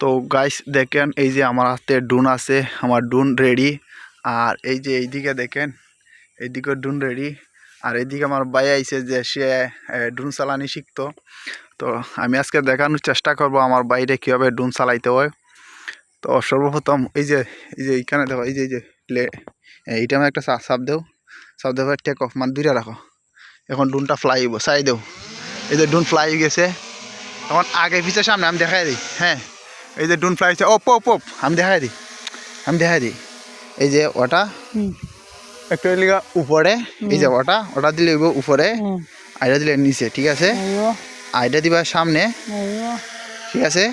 তো গাইস দেখেন, এই যে আমার হাতে ডুন আছে, আমার ডুন রেডি আর এই যে এইদিকে দেখেন, এইদিকে ডুন রেডি আর এইদিকে আমার ভাই আইছে যে সে ডুন চালানি শিখতো। তো আমি আজকে দেখানোর চেষ্টা করব আমার বাইরে কীভাবে ডুন চালাইতে হয়। তো সর্বপ্রথম এই যে এই যে এইখানে দেখো, এই যে এই যে প্লে এইটা আমি একটা সাপ দেও। চাপ দেওয়ার টেক অফ মানে দুইটা রাখো। এখন ডুনটা ফ্লাই হইব, চাই দেও। এই যে ডুন ফ্লাই হয়ে গেছে। এখন আগে পিছে সামনে আমি দেখাই দিই হ্যাঁ। এই যে ডুন ফ্লাই হচ্ছে ওপ ওপ ওপ আমি দেখাই দিই আমি দেখাই দিই। এই যে ওটা একটা লিগা উপরে এই যে ওটা ওটা দিলে উপরে আইটা দিলে নিচে ঠিক আছে? আইটা দিবা সামনে ঠিক আছে?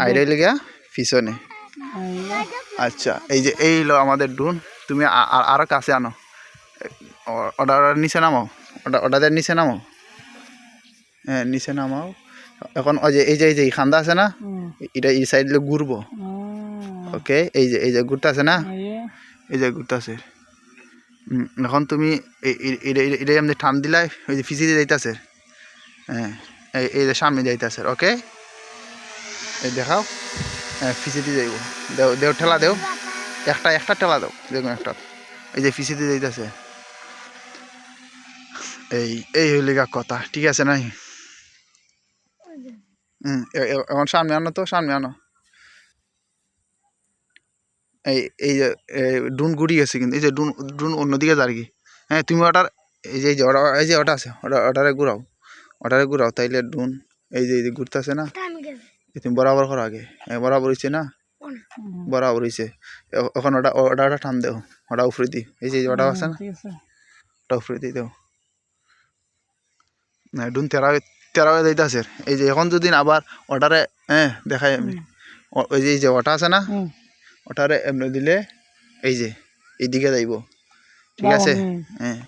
আইটা লিগা পিছনে। আচ্ছা এই যে এই হলো আমাদের ডুন তুমি আ- আ- আরও কাছে আনো। ও- ওটা ওটার নিচে নামাও ওটা ওটাদের নিচে নামাও। হ্যাঁ নিচে নামাও। এখন ওই যে এই যে এই যে খান্দা আছে না এটা এই সাইড ঘুরবো। ওকে এই যে এই যে ঘুরতে আছে না এই যে। ঘুরতে আছে। এখন তুমি এটা এমনি টান দিলাই ওই যে ফিসিতে যাইতেছে। হ্যাঁ এই যে সামনে যাইতেছে ওকে? এই দেখাও হ্যাঁ ফিসিতে যাইব। দেও দেও ঠেলা দেও। একটা একটা ঠেলা দাও দেখুন একটা। এই যে ফিসিতে যাইতেছে। এই এই হইলে কথা ঠিক আছে নাই? হুম এখন সামনে আনো তো সামনে আনো। এই এই যে এই ডুন গুড়ি গেছে কিন্তু এই যে ডুন ডুন অন্যদিকে যার কি হ্যাঁ তুমি ওটার এই যে এই যে ওটা এই যে ওটা আছে ওটা ওটারে ঘুরাও ওটারে ঘুরাও তাইলে ডুন এই যে এই যে ঘুরতেছে না তুমি বরাবর করো আগে হ্যাঁ বরাবর হয়েছে না? বরাবর হয়েছে এখন ওটা ওটা ওটা টান দেও ওটা উফরে দি এই যে এই যে ওটা আছে না? ওটা উফরে দিয়ে দেও। না ডুন তেরা তেরা হয়ে যাইতেছে এই যে এখন যদি আবার ওটারে হ্যাঁ দেখাই আমি। ওই যে এই যে ওটা আছে না ওটারে এমনি দিলে এই যে এইদিকে যাইব। ঠিক আছে? হ্যাঁ।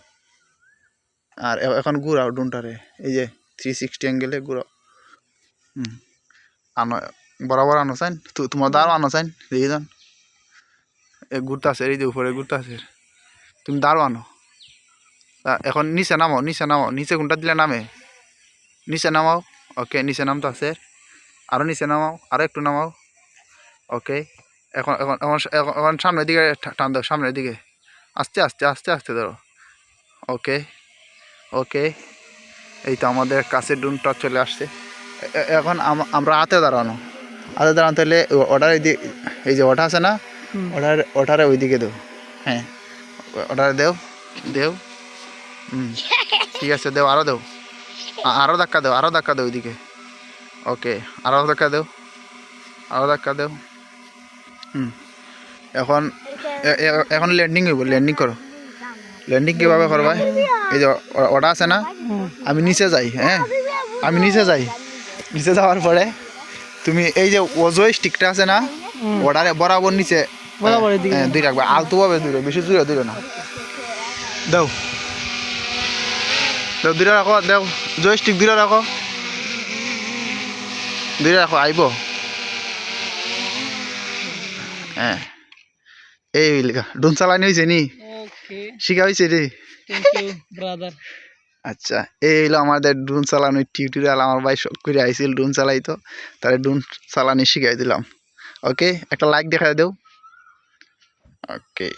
আর এখন ঘুরাও ডুনটারে। এই যে থ্রি সিক্সটি অ্যাঙ্গেলে ঘুরাও হুম। আনো বরাবর আনো চাইন তু- তোমার দাঁড়ো আনো চাইন দেখি যান। এ ঘুরতে আছে এই যে উপরে ঘুরতে আছে। তুমি দাঁড়ো আনো। এখন নিচে নামো নিচে নামাও নিচে কোনটা দিলে নামে? নিচে নামাও। ওকে নিচে নামতে আছে। আরও নিচে নামাও আরও একটু নামাও। ওকে এখন এখন এখন এখন- সামনের দিকে টান দাও সামনের দিকে। আস্তে আস্তে আস্তে আস্তে ধরো। ওকে ওকে এই তো আমাদের কাছে ডুনটা চলে আসছে। এখন আম- আমরা হাতে দাঁড়ানো। হাতে দাঁড়ানো তাহলে ওটার এই এই যে ওটা আছে না? ওটার ওটারে ওইদিকে দেও। হ্যাঁ ওটারে দেও দেও। হুম ঠিক আছে দেও আরও দেও। আরও ধাক্কা দেও আরও ধাক্কা দেও ওইদিকে। ওকে আরও ধাক্কা দেও আরও ধাক্কা দেও। হুম এখন এখন ল্যান্ডিং হইব ল্যান্ডিং করো। ল্যান্ডিং কীভাবে করবা? এই যে ওটা আছে না? আমি নিচে যাই হ্যাঁ? আমি নিচে যাই। নিচে যাওয়ার পরে তুমি এই যে ওজোই স্টিকটা আছে না? ওটারে বরাবর নিচে বরাবর হ্যাঁ, দুই রাখবা। আলতোভাবে দূরে বেশি দূরে দূরে না। দাও। দাও দূরে রাখো দাও। জয় স্টিক দূরে রাখো দূরে রাখো আইব হ্যাঁ এই লিখা ডুন চালানি হয়েছে নি? শিখা হয়েছে রে আচ্ছা এই হলো আমাদের ড্রোন চালানোর টিউটোরিয়াল আমার ভাই শখ করে আইছিল ড্রোন চালাইতো তাহলে ড্রোন চালানি শিখাই দিলাম। ওকে একটা লাইক দেখা দেও। ওকে